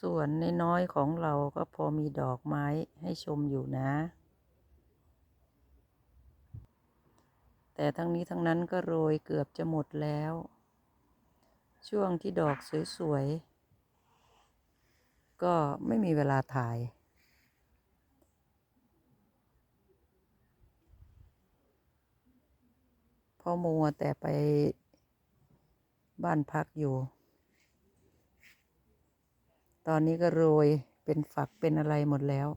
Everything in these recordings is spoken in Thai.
ส่วนนน้อยของเราก็พอมีดอกไม้ให้ชมอยู่นะ แต่ทั้งนี้ทั้งนั้นก็โรยเกือบจะหมดแล้ว ช่วงที่ดอกสวยๆ ก็ไม่มีเวลาถ่ายพราะมัวแต่ไปบ้านพักอยู่ ตอนนี้ก็โรยเป็นฝักเป็นอะไรหมดแล้ว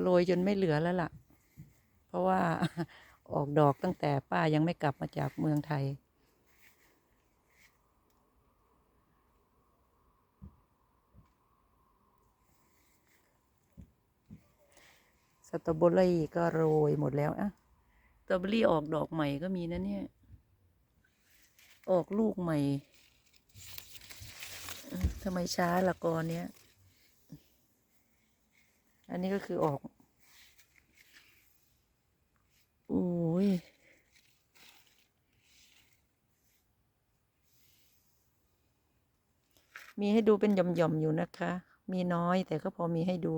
โรยจนไม่เหลือแล้วล่ะ เพราะว่าออกดอกตั้งแต่ป้ายังไม่กลับมาจากเมืองไทย สตรอเบอรี่ก็โรยหมดแล้วอะสตรอเบอรี่ออกดอกใหม่ก็มีนะเนี่ย ออกลูกใหม่ทำไมช้าละกอนเนี้ย อันนี้ก็คือออกอุ้ยมีให้ดูเป็นหย่อมๆอยู่นะคะ มีน้อยแต่ก็พอมีให้ดู